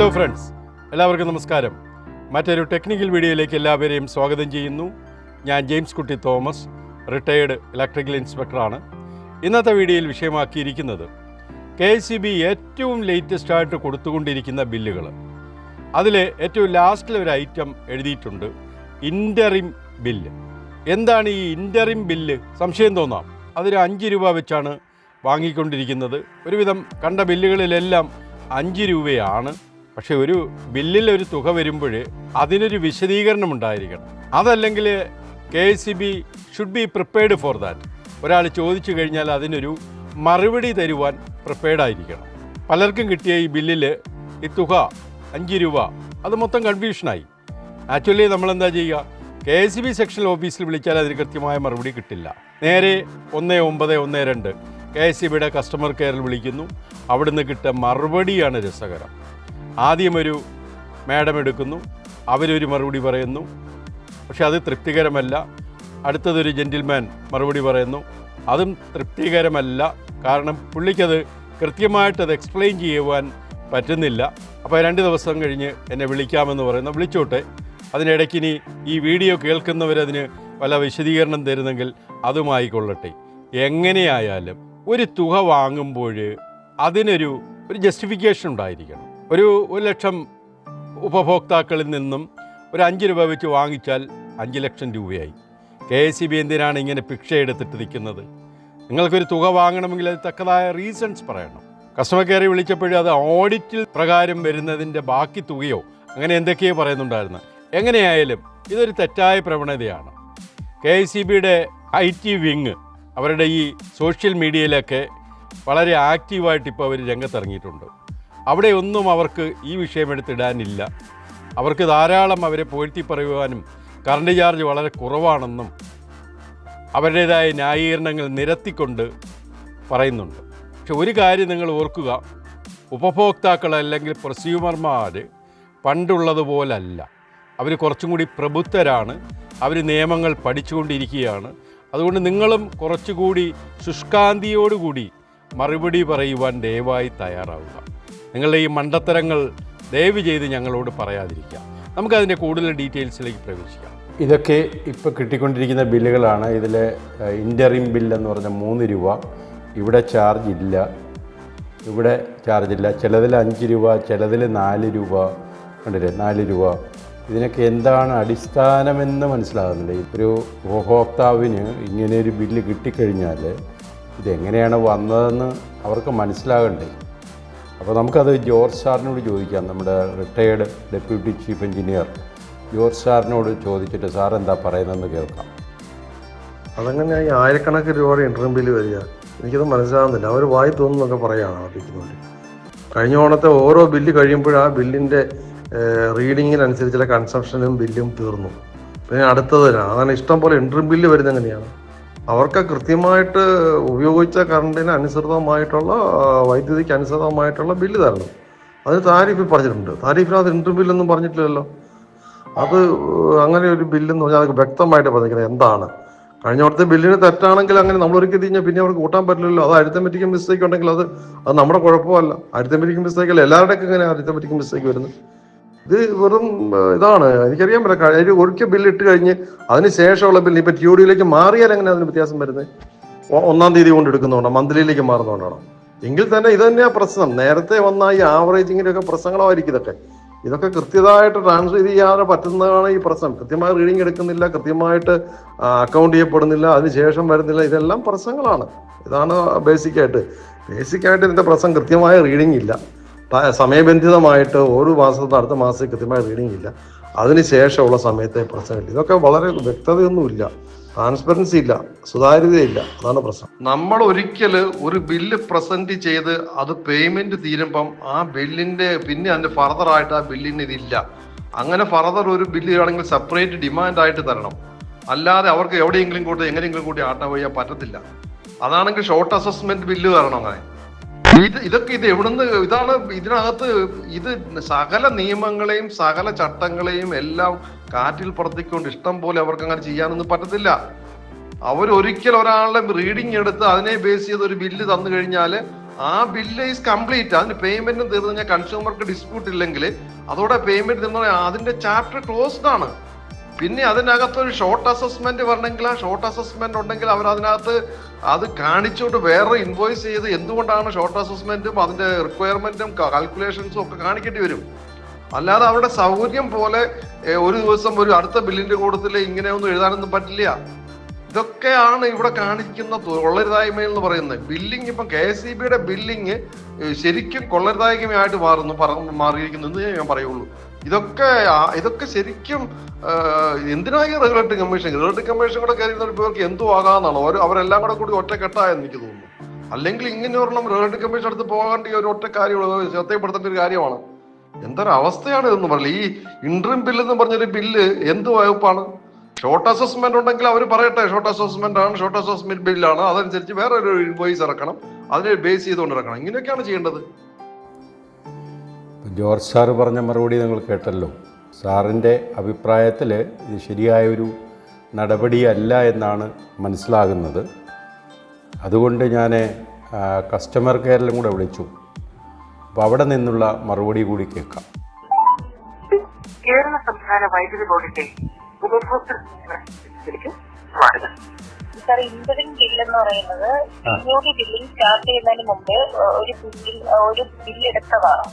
Friends എല്ലാവർക്കും നമസ്കാരം. മറ്റൊരു ടെക്നിക്കൽ വീഡിയോയിലേക്ക് എല്ലാവരെയും സ്വാഗതം ചെയ്യുന്നു. ഞാൻ ജെയിംസ് കുട്ടി തോമസ് റിട്ടയേർഡ് ഇലക്ട്രിക്കൽ ഇൻസ്പെക്ടറാണ് ഇന്നത്തെ വീഡിയോയിൽ വിഷയമാക്കിയിരിക്കുന്നത് കെ സി ബി ഏറ്റവും ലേറ്റസ്റ്റ് ആയിട്ട് കൊടുത്തുകൊണ്ടിരിക്കുന്ന ബില്ലുകൾ അതിൽ ഏറ്റവും ലാസ്റ്റിൽ ഒരു ഐറ്റം എഴുതിയിട്ടുണ്ട് ഇന്ററിം ബില്ല് എന്താണ് ഈ ഇന്ററിം ബില്ല് സംശയം തോന്നാം. അതൊരു അഞ്ച് രൂപ വെച്ചാണ് വാങ്ങിക്കൊണ്ടിരിക്കുന്നത്. ഒരുവിധം കണ്ട ബില്ലുകളിലെല്ലാം അഞ്ച് രൂപയാണ്. പക്ഷെ ഒരു ബില്ലിൽ ഒരു തുക വരുമ്പോൾ അതിനൊരു വിശദീകരണം ഉണ്ടായിരിക്കണം അതല്ലെങ്കിൽ K S C B should be prepared for that ഒരാൾ ചോദിച്ചു കഴിഞ്ഞാൽ അതിനൊരു മറുപടി തരുവാൻ പ്രിപ്പയർഡ് ആയിരിക്കണം. പലർക്കും കിട്ടിയ ഈ ബില്ലിൽ ഈ തുക അഞ്ച് രൂപ അത് മൊത്തം കൺഫ്യൂഷനായി ആക്ച്വലി നമ്മളെന്താ ചെയ്യുക? K S C B section ഓഫീസിൽ വിളിച്ചാൽ അതിന് കൃത്യമായ മറുപടി കിട്ടില്ല. നേരെ ഒന്ന് ഒമ്പത് ഒന്ന് രണ്ട് കെ എസ് സി ബിയുടെ കസ്റ്റമർ കെയറിൽ വിളിക്കുന്നു. അവിടുന്ന് കിട്ടിയ മറുപടിയാണ് രസകരം. ആദ്യം ഒരു മാഡം എടുക്കുന്നു. അവരൊരു മറുപടി പറയുന്നു. പക്ഷെ അത് തൃപ്തികരമല്ല. അടുത്തതൊരു ജെന്റിൽമാൻ മറുപടി പറയുന്നു. അതും തൃപ്തികരമല്ല. കാരണം പുള്ളിക്കത് കൃത്യമായിട്ട് അത് എക്സ്പ്ലെയിൻ ചെയ്യുവാൻ പറ്റുന്നില്ല. അപ്പോൾ രണ്ട് ദിവസം കഴിഞ്ഞ് എന്നെ വിളിക്കാമെന്ന് പറയുന്നു. വിളിച്ചോട്ടെ. അതിനിടയ്ക്ക് ഇനി ഈ വീഡിയോ കേൾക്കുന്നവരതിന് പല വിശദീകരണം തരുന്നെങ്കിൽ അതുമായിക്കൊള്ളട്ടെ. എങ്ങനെയായാലും ഒരു തുക വാങ്ങുമ്പോൾ അതിനൊരു ഒരു ജസ്റ്റിഫിക്കേഷൻ ഉണ്ടായിരിക്കണം. ഒരു ഒരു ലക്ഷം ഉപഭോക്താക്കളിൽ നിന്നും ഒരു അഞ്ച് രൂപ വെച്ച് വാങ്ങിച്ചാൽ അഞ്ച് ലക്ഷം രൂപയായി. കെ എസ് സി ബി എന്തിനാണ് ഇങ്ങനെ ഭിക്ഷ എടുത്തിട്ട് നിൽക്കുന്നത്? നിങ്ങൾക്കൊരു തുക വാങ്ങണമെങ്കിൽ അത് തക്കതായ റീസൺസ് പറയണം. കസ്റ്റമർ കെയറിൽ വിളിച്ചപ്പോഴും അത് ഓഡിറ്റിൽ പ്രകാരം വരുന്നതിന്റെ ബാക്കി തുകയോ അങ്ങനെ എന്തൊക്കെയോ പറയുന്നുണ്ടായിരുന്നു. എങ്ങനെയായാലും ഇതൊരു തെറ്റായ പ്രവണതയാണ്. കെ എസ് സി ബിയുടെ ഐ ടി വിങ് അവരുടെ ഈ സോഷ്യൽ മീഡിയയിലൊക്കെ വളരെ ആക്റ്റീവായിട്ട് ഇപ്പോൾ അവർ രംഗത്തിറങ്ങിയിട്ടുണ്ട്. അവിടെ ഒന്നും അവർക്ക് ഈ വിഷയം എടുത്തിടാനില്ല അവർക്ക് ധാരാളം അവരെ പോഴ്ത്തി പറയുവാനും കറണ്ട് ചാർജ് വളരെ കുറവാണെന്നും അവരുടേതായ ന്യായീകരണങ്ങൾ നിരത്തിക്കൊണ്ട് പറയുന്നുണ്ട്. പക്ഷെ ഒരു കാര്യം നിങ്ങൾ ഓർക്കുക. ഉപഭോക്താക്കൾ അല്ലെങ്കിൽ പ്രസ്യൂമർമാർ പണ്ടുള്ളതുപോലല്ല. അവർ കുറച്ചും കൂടി പ്രബുദ്ധരാണ്. അവർ നിയമങ്ങൾ പഠിച്ചുകൊണ്ടിരിക്കുകയാണ്. അതുകൊണ്ട് നിങ്ങളും കുറച്ചുകൂടി ശുഷ്കാന്തിയോടുകൂടി മറുപടി പറയുവാൻ ദയവായി തയ്യാറാവുക. നിങ്ങളുടെ ഈ മണ്ടത്തരങ്ങൾ ദയവ് ചെയ്ത് ഞങ്ങളോട് പറയാതിരിക്കുക. നമുക്കതിന്റെ കൂടുതൽ ഡീറ്റെയിൽസിലേക്ക് പ്രവേശിക്കാം. ഇതൊക്കെ ഇപ്പോൾ കിട്ടിക്കൊണ്ടിരിക്കുന്ന ബില്ലുകളാണ്. ഇതിലെ ഇന്ററിം ബില്ലെന്ന് പറഞ്ഞ മൂന്ന് രൂപ ഇവിടെ ചാർജ് ഇല്ല. ഇവിടെ ചാർജ് ഇല്ല. ചിലതിൽ അഞ്ച് രൂപ ചിലതിൽ നാല് രൂപ. കണ്ടില്ലേ? നാല് രൂപ. ഇതിനൊക്കെ എന്താണ് അടിസ്ഥാനമെന്ന് മനസ്സിലാകുന്നില്ല. ഒരു ഉപഭോക്താവിന് ഇങ്ങനെ ഒരു ബില്ല് കിട്ടിക്കഴിഞ്ഞാൽ ഇതെങ്ങനെയാണ് വന്നതെന്ന് അവർക്ക് മനസ്സിലാകണ്ടേ. അപ്പോൾ നമുക്കത് ജോർജ് സാറിനോട് ചോദിക്കാം. നമ്മുടെ retired deputy chief engineer George സാറിനോട് ചോദിച്ചിട്ട് സാർ എന്താ പറയുന്നതെന്ന് കേൾക്കാം. അതങ്ങനെ ഈ ആയിരക്കണക്കിന് രൂപയുടെ ഇൻട്രീം ബില്ല് വരിക. എനിക്കത് മനസ്സിലാകുന്നില്ല അവർ വായി തോന്നുന്നൊക്കെ പറയുകയാണ് ആർപ്പിക്കുന്നവർ കഴിഞ്ഞ ഓണത്തെ ഓരോ ബില്ല് കഴിയുമ്പോഴും ആ ബില്ലിന്റെ റീഡിങ്ങിനനുസരിച്ചുള്ള കൺസംഷനും ബില്ലും തീർന്നു. പിന്നെ അടുത്തതിനാണ് അതാണ് ഇഷ്ടം പോലെ ഇൻട്രീം ബില്ല് വരുന്നത് എങ്ങനെയാണ്? അവർക്ക് കൃത്യമായിട്ട് ഉപയോഗിച്ച കറണ്ടിന് അനുസൃതമായിട്ടുള്ള വൈദ്യുതിക്ക് അനുസൃതമായിട്ടുള്ള ബില്ല് തരണം. അത് താരിഫിൽ പറഞ്ഞിട്ടുണ്ട്. താരിഫിനകത്ത് ഇൻട്രി ബില്ലൊന്നും പറഞ്ഞിട്ടില്ലല്ലോ. അത് അങ്ങനെ ഒരു ബില്ലെന്ന് പറഞ്ഞാൽ അത് വ്യക്തമായിട്ട് പറഞ്ഞിരിക്കുന്നത് എന്താണ്? കഴിഞ്ഞ വർഷത്തെ ബില്ലിന് തെറ്റാണെങ്കിൽ അങ്ങനെ നമ്മൾ ഒരുക്കി തിരിഞ്ഞാൽ പിന്നെ അവർക്ക് കൂട്ടാൻ പറ്റില്ലല്ലോ. അത് അരിത്തമെറ്റിക് മിസ്റ്റേക്ക് ഉണ്ടെങ്കിൽ അത് അത് നമ്മുടെ കുഴപ്പമല്ല. അരിത്തമെറ്റിക് മിസ്റ്റേക്ക് അല്ല. എല്ലാവരുടെയൊക്കെ ഇങ്ങനെ അരിത്തമെറ്റിക് മിസ്റ്റേക്ക് വരുന്നത്. ഇത് വെറും ഇതാണ്. എനിക്കറിയാൻ പറ്റില്ല. ഒരു ഒരിക്കൽ ബില്ല് ഇട്ട് കഴിഞ്ഞ് അതിന് ശേഷമുള്ള ബില്ല് ഇപ്പൊ ടി ഡിയിലേക്ക് മാറിയാൽ എങ്ങനെ അതിന് വ്യത്യാസം വരുന്നത്? ഒന്നാം തീയതി കൊണ്ട് എടുക്കുന്നതുകൊണ്ടോ മന്ത്ലിയിലേക്ക് മാറുന്നതുകൊണ്ടാണോ? എങ്കിൽ തന്നെ ഇത് തന്നെയാ പ്രശ്നം. നേരത്തെ വന്ന ഈ ആവറേജിങ്ങിന്റെയൊക്കെ പ്രശ്നങ്ങളായിരിക്കും ഇതൊക്കെ. ഇതൊക്കെ കൃത്യമായിട്ട് ട്രാൻസ്ഫർ ചെയ്യാതെ പറ്റുന്നതാണ് ഈ പ്രശ്നം. കൃത്യമായി റീഡിങ് എടുക്കുന്നില്ല കൃത്യമായിട്ട് അക്കൗണ്ട് ചെയ്യപ്പെടുന്നില്ല അതിനുശേഷം വരുന്നില്ല. ഇതെല്ലാം പ്രശ്നങ്ങളാണ്. ഇതാണ് ബേസിക്കായിട്ട് ബേസിക്കായിട്ട് ഇതിന്റെ പ്രശ്നം കൃത്യമായ റീഡിംഗ് ഇല്ല. സമയബന്ധിതമായിട്ട് ഒരു മാസത്തെ അടുത്ത മാസം കൃത്യമായ റീഡിംഗ് ഇല്ല. അതിനുശേഷമുള്ള സമയത്തെ പ്രശ്നമില്ല. ഇതൊക്കെ വളരെ വ്യക്തതയൊന്നുമില്ല. ട്രാൻസ്പെറൻസി ഇല്ല. സുതാര്യതയില്ല. അതാണ് പ്രശ്നം. നമ്മൾ ഒരിക്കൽ ഒരു ബില്ല് പ്രസന്റ് ചെയ്ത് അത് പേയ്മെന്റ് തീരുമ്പം ആ ബില്ലിന്റെ പിന്നെ അതിന്റെ ഫർദർ ആയിട്ട് ആ ബില്ലിന് ഇതില്ല. അങ്ങനെ ഫർദർ ഒരു ബില്ല് ആണെങ്കിൽ സെപ്പറേറ്റ് ഡിമാൻഡ് ആയിട്ട് തരണം. അല്ലാതെ അവർക്ക് എവിടെയെങ്കിലും കൂട്ടി എങ്ങനെയെങ്കിലും കൂട്ടി ആട്ടാൻ പോയാൽ പറ്റത്തില്ല. അതാണെങ്കിൽ ഷോർട്ട് അസസ്മെന്റ് ബില്ല് തരണം അങ്ങനെ. ഇത് ഇതൊക്കെ ഇത് എവിടുന്ന് ഇതാണ് ഇതിനകത്ത് ഇത് സകല നിയമങ്ങളെയും സകല ചട്ടങ്ങളെയും എല്ലാം കാറ്റിൽ പറത്തിക്കൊണ്ട് ഇഷ്ടം പോലെ അവർക്ക് അങ്ങനെ ചെയ്യാനൊന്നും പറ്റത്തില്ല. അവർ ഒരിക്കൽ ഒരാളുടെ റീഡിംഗ് എടുത്ത് അതിനെ ബേസ് ചെയ്ത് ഒരു ബില്ല് തന്നു കഴിഞ്ഞാൽ ആ ബില്ല് ഈസ് കംപ്ലീറ്റ് അതിന് പേയ്മെന്റ് തീർന്നു കഴിഞ്ഞാൽ കൺസ്യൂമർക്ക് ഡിസ്പ്യൂട്ട് ഇല്ലെങ്കിൽ അതോടെ പേയ്മെന്റ് തീർന്നു അതിന്റെ ചാപ്റ്റർ ക്ലോസ്ഡ് ആണ്. പിന്നെ അതിനകത്ത് ഒരു ഷോർട്ട് അസസ്മെന്റ് വരണമെങ്കിൽ ആ ഷോർട്ട് അസസ്മെന്റ് ഉണ്ടെങ്കിൽ അവർ അതിനകത്ത് അത് കാണിച്ചുകൊണ്ട് വേറെ ഇൻവോയ്സ് ചെയ്ത് എന്തുകൊണ്ടാണ് ഷോർട്ട് അസസ്മെന്റും അതിന്റെ റിക്വയർമെന്റും കാൽക്കുലേഷൻസും ഒക്കെ കാണിക്കേണ്ടി വരും. അല്ലാതെ അവരുടെ സൗകര്യം പോലെ ഒരു ദിവസം ഒരു അടുത്ത ബില്ലിന്റെ കൂട്ടത്തിൽ ഇങ്ങനെയൊന്നും എഴുതാനൊന്നും പറ്റില്ല. ഇതൊക്കെയാണ് ഇവിടെ കാണിക്കുന്ന കൊള്ളരുതായ്മ എന്ന് പറയുന്നത്. ബില്ലിംഗ് ഇപ്പം കെ എസ് ഇ ബിയുടെ ബില്ലിംഗ് ശരിക്കും കൊള്ളരുതായ്മയായിട്ട് മാറുന്നു മാറിയിരിക്കുന്നു എന്ന് ഞാൻ പറയുള്ളൂ. ഇതൊക്കെ ഇതൊക്കെ ശരിക്കും എന്തിനായി റെഗുലേറ്ററി കമ്മീഷൻ? റെഗുലേറ്ററി കമ്മീഷൻ കൂടെ കയറി ഇവർക്ക് എന്തോ ആകാന്നാണ്? അവരെല്ലാം കൂടെ കൂടി ഒറ്റക്കെട്ടായെന്ന് എനിക്ക് തോന്നുന്നു. അല്ലെങ്കിൽ ഇങ്ങനെ ഒരെണ്ണം റെഗുലേറ്ററി കമ്മീഷൻ അടുത്ത് പോകേണ്ട ഒരു ഒറ്റ കാര്യം ശ്രദ്ധയപ്പെടുത്തേണ്ട ഒരു കാര്യമാണ്. എന്തൊരു അവസ്ഥയാണ് ഇതെന്ന് പറഞ്ഞില്ല. ഈ ഇൻട്രീം ബില്ല് എന്ന് പറഞ്ഞൊരു ബില്ല് എന്ത് വകുപ്പാണ്? ഷോർട്ട് അസസ്മെന്റ് ഉണ്ടെങ്കിൽ അവർ പറയട്ടെ ഷോർട്ട് അസസ്മെന്റ് ആണ് ഷോർട്ട് അസസ്മെന്റ് ബില്ലാണ് അതനുസരിച്ച് വേറെ ഒരു ഇൻവോയ്സ് ഇറക്കണം. അതിനെ ബേസ് ചെയ്തുകൊണ്ട് ഇറക്കണം. ഇങ്ങനെയൊക്കെയാണ് ചെയ്യേണ്ടത്. ജോർജ് സാറ് പറഞ്ഞ മറുപടി നിങ്ങൾ കേട്ടല്ലോ. സാറിന്റെ അഭിപ്രായത്തിൽ ഇത് ശരിയായൊരു നടപടിയല്ല എന്നാണ് മനസ്സിലാകുന്നത്. അതുകൊണ്ട് ഞാൻ കസ്റ്റമർ കെയറിലും കൂടെ വിളിച്ചു. അപ്പോൾ അവിടെ നിന്നുള്ള മറുപടി കൂടി കേൾക്കാം. കേരള സംസ്ഥാന വൈദ്യുതി ബോർഡിന്റെ ഉപഭോക്തൃ സ്വാഗതം. സാർ ഇൻഷുറൻസ് ബില്ല് എന്ന് പറയുന്നത് ബില്ലിംഗ് സ്റ്റാർട്ട് ചെയ്യുന്നതിന് മുമ്പ് ഒരു ബില്ലിൽ ഒരു ബില്ല് എടുത്തതാണ്?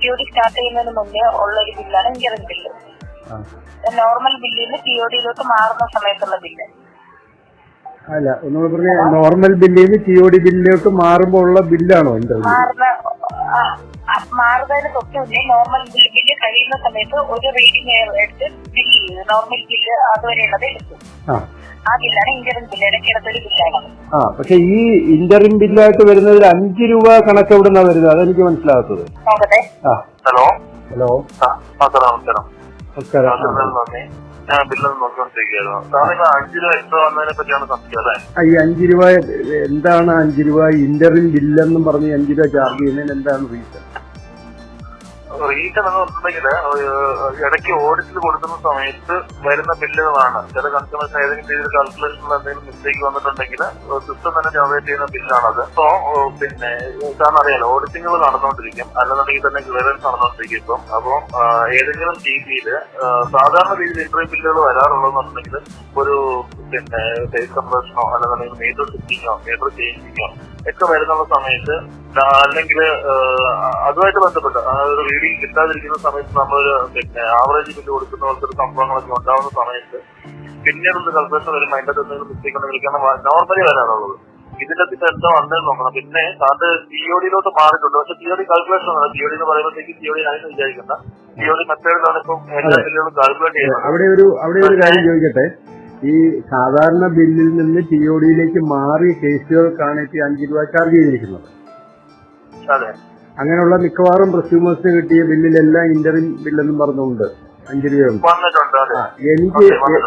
സിഒഡി സ്റ്റാർട്ട് ചെയ്യുന്നതിന് മുന്നേ ഉള്ള ഒരു ബില്ലാണ് ഇൻഷുറൻസ് ബില്ല് നോർമൽ ബില്ലിൽ നിന്ന് മാറുന്ന സമയത്തുള്ള ബില്ല് അല്ല ഒന്നുകൂടെ പറഞ്ഞ നോർമൽ ബില്ലിൽ നിന്ന് പി ഒ ഡി ബില്ലിലേക്ക് മാറുമ്പോൾ ഉള്ള ബില്ലാണോ എന്താ മാറുന്നതിന് തൊട്ട് മുന്നേ നോർമൽ ബില്ല് കഴിയുന്ന സമയത്ത് ഒരു റീഡിംഗ് എടുത്ത് ബില്ല് നോർമൽ ബില്ല് അതുവരെയുള്ളത് എടുത്തു ആ ആ ബില്ലാണ് ഇൻഷുറൻസ് ബില്ല് ഇടയ്ക്കിടത്തൊരു ബില്ലാണ്. ആ പക്ഷെ ഈ ഇന്ററിം ബില്ലായിട്ട് വരുന്നതിൽ അഞ്ച് രൂപ കണക്ക് എവിടെ നിന്നാ വരുന്നത്? അതെനിക്ക് മനസ്സിലാകാത്തത്. നോക്കട്ടെ. ആ. ഹലോ? ഹലോ? ആ ആ, സാർ നമസ്കാരം. നമസ്കാരം. ആ, സാർ, നന്ദി. ഞാൻ ബില്ലൊന്ന് നോക്കിക്കൊണ്ടിരിക്കുകയായിരുന്നു. സാറിന് അഞ്ച് രൂപ എക്സ്ട്രാ വന്നതിനെ പറ്റിയാണ് സംശയം അല്ലേ? ആ, ഈ അഞ്ച് രൂപ എന്താണ് അഞ്ച് രൂപ ഇന്ററിം ബില്ലെന്നും പറഞ്ഞ് അഞ്ച് രൂപ ചാർജ് ചെയ്യുന്നതിന് എന്താണ് റീസൺ റീസൺ എന്ന് പറഞ്ഞിട്ടുണ്ടെങ്കിൽ ഇടയ്ക്ക് ഓഡിറ്റിൽ കൊടുക്കുന്ന സമയത്ത് വരുന്ന ബില്ലുകളാണ്. ചില കൺസ്യൂമേഴ്സ് ഏതെങ്കിലും രീതിയിൽ കാൽക്കുലേഷനിൽ എന്തെങ്കിലും മിസ്റ്റേക്ക് വന്നിട്ടുണ്ടെങ്കിൽ സിസ്റ്റം തന്നെ ജനറേറ്റ് ചെയ്യുന്ന ബില്ലാണത്. അപ്പോ പിന്നെ സാറിന് അറിയാലോ ഓഡിറ്റിങ്ങുകൾ നടന്നുകൊണ്ടിരിക്കും. അല്ലെന്നുണ്ടെങ്കിൽ തന്നെ ക്ലിയറൻസ് നടന്നുകൊണ്ടിരിക്കും ഇപ്പം. അപ്പം ഏതെങ്കിലും രീതിയിൽ സാധാരണ രീതിയിൽ ഇത്രയും ബില്ലുകൾ വരാറുള്ളതെന്നുണ്ടെങ്കിൽ ഒരു പിന്നെ ഫേസ് കംപ്രഷനോ അല്ലെന്നുണ്ടെങ്കിൽ മീറ്റർ സിറ്റിങ്ങോ മീറ്റർ ചേഞ്ചിങ്ങോ ഒക്കെ വരുന്നുള്ള സമയത്ത് അല്ലെങ്കിൽ അതുമായിട്ട് ബന്ധപ്പെട്ട് ഒരു റീഡിങ് കിട്ടാതിരിക്കുന്ന സമയത്ത് നമ്മൾ പിന്നെ ആവറേജ് ബില്ല് കൊടുക്കുന്ന പോലത്തെ ഒരു സംഭവങ്ങളൊക്കെ ഉണ്ടാവുന്ന സമയത്ത് പിന്നീട് ഒരു കൽപ്പന വരുമ്പോൾ അതിന്റെ അകത്ത് എന്തെങ്കിലും മിസ്റ്റേക്ക് ഉണ്ടെങ്കിൽ നോർമലി വരാറുള്ളത്. ഇതിന്റെ പിന്നെ എന്താ വന്നതെന്ന് നോക്കണം. പിന്നെ അത് സിഒഡിയിലോട്ട് മാറിയിട്ടുണ്ട്. പക്ഷെ സിഒഡി കാൽക്കുലേഷൻ ആണ്. സിഒഡി എന്ന് പറയുമ്പോഴത്തേക്ക് സിഒഡി ആയിട്ട് വിചാരിക്കുന്ന സിഒഡി മെത്തേഡിലാണ് ഇപ്പം എല്ലാ ബില്ലുകളും കാൽക്കുലേറ്റ് ചെയ്യുന്നത്. അവിടെ ഒരു അവിടെ ഒരു കാര്യം ചോദിക്കട്ടെ? ഈ സാധാരണ ബില്ലിൽ നിന്ന് ടി ഒ ഡിയിലേക്ക് മാറിയ കേസുകൾക്കാണ് ഇപ്പൊ ഈ അഞ്ച് രൂപ ചാർജ് ചെയ്തിരിക്കുന്നത്. അങ്ങനെയുള്ള മിക്കവാറും പ്രസ്യൂമേഴ്സിന് കിട്ടിയ ബില്ലിലെല്ലാം ഇന്ററിം ബില്ലെന്നും പറഞ്ഞുകൊണ്ട് അഞ്ച് രൂപയുണ്ട് എനിക്ക്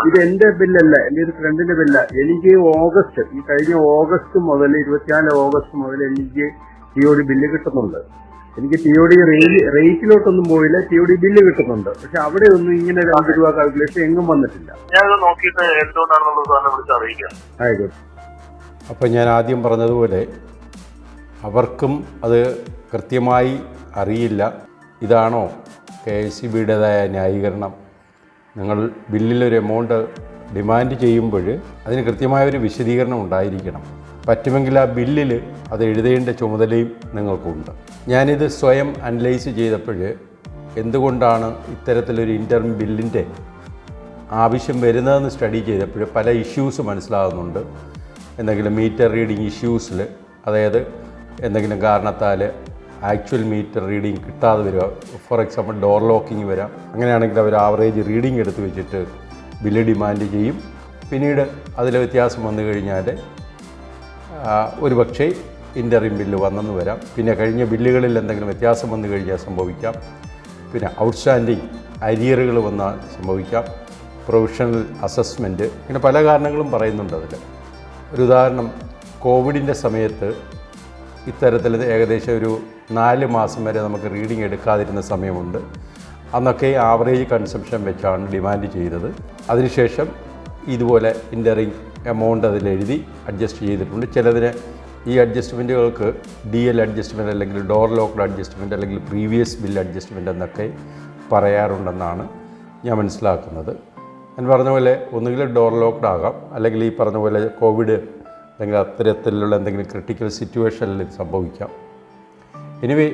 ഇത് എന്റെ ബില്ലല്ല എന്റെ ഒരു ഫ്രണ്ടിന്റെ ബില്ല. എനിക്ക് ഓഗസ്റ്റ് ഈ കഴിഞ്ഞ ഓഗസ്റ്റ് മുതൽ ഇരുപത്തിനാല് ഓഗസ്റ്റ് മുതൽ എനിക്ക് ടി ഒ ഡി ബില്ല് കിട്ടുന്നുണ്ട്. എനിക്ക് ടി ഒ ഡി റേറ്റിലോട്ടൊന്നും പോയില്ല. ടി ഒ ഡി ബില്ല് കിട്ടുന്നുണ്ട്. പക്ഷെ അവിടെ ഒന്നും ഇങ്ങനെ ഒരു അഞ്ച് രൂപ കാൽക്കുലേഷൻ എങ്ങും വന്നിട്ടില്ല. ഞാൻ നോക്കിയിട്ട് എന്തുകൊണ്ടാണെന്നുള്ളത് അറിയിക്കാം. ആയിക്കോട്ടെ. ഞാൻ ആദ്യം പറഞ്ഞതുപോലെ അവർക്കും അത് കൃത്യമായി അറിയില്ല. ഇതാണോ കെ എസ് സി ബിയുടേതായ ന്യായീകരണം? നിങ്ങൾ ബില്ലിലൊരു എമൗണ്ട് ഡിമാൻഡ് ചെയ്യുമ്പോൾ അതിന് കൃത്യമായൊരു വിശദീകരണം ഉണ്ടായിരിക്കണം. പറ്റുമെങ്കിൽ ആ ബില്ലിൽ അത് എഴുതേണ്ട ചുമതലയും നിങ്ങൾക്കുണ്ട്. ഞാനിത് സ്വയം അനലൈസ് ചെയ്തപ്പോൾ എന്തുകൊണ്ടാണ് ഇത്തരത്തിലൊരു ഇന്റർ ബില്ലിന്റെ ആവശ്യം വരുന്നതെന്ന് സ്റ്റഡി ചെയ്തപ്പോൾ പല ഇഷ്യൂസ് മനസ്സിലാകുന്നുണ്ട്. എന്തെങ്കിലും മീറ്റർ റീഡിംഗ് ഇഷ്യൂസിൽ അതായത് എന്തെങ്കിലും കാരണത്താൽ ആക്ച്വൽ മീറ്റർ റീഡിംഗ് കിട്ടാതെ വരിക ഫോർ എക്സാമ്പിൾ ഡോർ ലോക്കിംഗ് വരാം അങ്ങനെയാണെങ്കിൽ അവർ ആവറേജ് റീഡിംഗ് എടുത്ത് വെച്ചിട്ട് ബില്ല് ഡിമാൻഡ് ചെയ്യും. പിന്നീട് അതിൽ വ്യത്യാസം വന്നു കഴിഞ്ഞാൽ ആ, ഒരു പക്ഷേ ഇന്ററിം ബില്ല് വന്നെന്ന് വരാം. പിന്നെ കഴിഞ്ഞ ബില്ലുകളിൽ എന്തെങ്കിലും വ്യത്യാസം വന്നു കഴിഞ്ഞാൽ സംഭവിക്കാം. പിന്നെ ഔട്ട്സ്റ്റാൻഡിങ് അരിയറുകൾ വന്നാൽ സംഭവിക്കാം. പ്രൊവിഷണൽ അസസ്മെന്റ് ഇങ്ങനെ പല കാരണങ്ങളും പറയുന്നുണ്ട് അതിൽ ഒരു ഉദാഹരണം കോവിഡിന്റെ സമയത്ത് ഇത്തരത്തിൽ ഏകദേശം ഒരു നാല് മാസം വരെ നമുക്ക് റീഡിങ് എടുക്കാതിരുന്ന സമയമുണ്ട്. അന്നൊക്കെ ആവറേജ് കൺസംഷൻ വെച്ചാണ് ഡിമാൻഡ് ചെയ്തത്. അതിനുശേഷം ഇതുപോലെ ഇന്ററിങ് എമൗണ്ട് അതിലെഴുതി അഡ്ജസ്റ്റ് ചെയ്തിട്ടുണ്ട്. ചിലതിന് ഈ അഡ്ജസ്റ്റ്മെന്റുകൾക്ക് ഡി എൽ അഡ്ജസ്റ്റ്മെന്റ് അല്ലെങ്കിൽ ഡോർ ലോക്ക്ഡ് അഡ്ജസ്റ്റ്മെന്റ് അല്ലെങ്കിൽ പ്രീവിയസ് ബിൽ അഡ്ജസ്റ്റ്മെന്റ് എന്നൊക്കെ പറയാറുണ്ടെന്നാണ് ഞാൻ മനസ്സിലാക്കുന്നത്. ഞാൻ പറഞ്ഞ പോലെ ഒന്നുകിൽ ഡോർ ലോക്ക്ഡ് ആകാം അല്ലെങ്കിൽ ഈ പറഞ്ഞ പോലെ കോവിഡ് അല്ലെങ്കിൽ അത്തരത്തിലുള്ള എന്തെങ്കിലും ക്രിട്ടിക്കൽ സിറ്റുവേഷനിൽ സംഭവിക്കാം. എനിവേ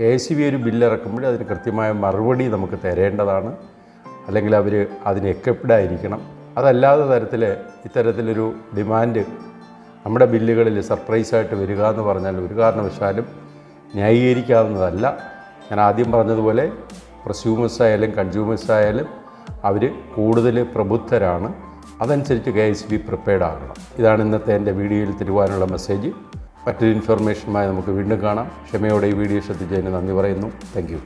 കെ എസ് ബി ഒരു ബില്ലിറക്കുമ്പോൾ അതിന് കൃത്യമായ മറുപടി നമുക്ക് തരേണ്ടതാണ്. അല്ലെങ്കിൽ അവർ അതിന് equipped ആയിരിക്കണം. അതല്ലാത്ത തരത്തിൽ ഇത്തരത്തിലൊരു ഡിമാൻഡ് നമ്മുടെ ബില്ലുകളിൽ സർപ്രൈസായിട്ട് വരിക എന്ന് പറഞ്ഞാൽ ഒരു കാരണവശാലും ന്യായീകരിക്കാവുന്നതല്ല. ഞാൻ ആദ്യം പറഞ്ഞതുപോലെ പ്രസ്യൂമേഴ്സ് ആയാലും കൺസ്യൂമേഴ്സ് ആയാലും അവർ കൂടുതൽ പ്രബുദ്ധരാണ്. അതനുസരിച്ച് കെ എസ് ബി പ്രിപ്പയർഡ് ആകണം. ഇതാണ് ഇന്നത്തെ എന്റെ വീഡിയോയിൽ തരുവാനുള്ള മെസ്സേജ് മറ്റൊരു ഇൻഫർമേഷനുമായി നമുക്ക് വീണ്ടും കാണാം. ക്ഷമയോടെ ഈ വീഡിയോ ശ്രദ്ധിച്ചതിന് നന്ദി പറയുന്നു. താങ്ക്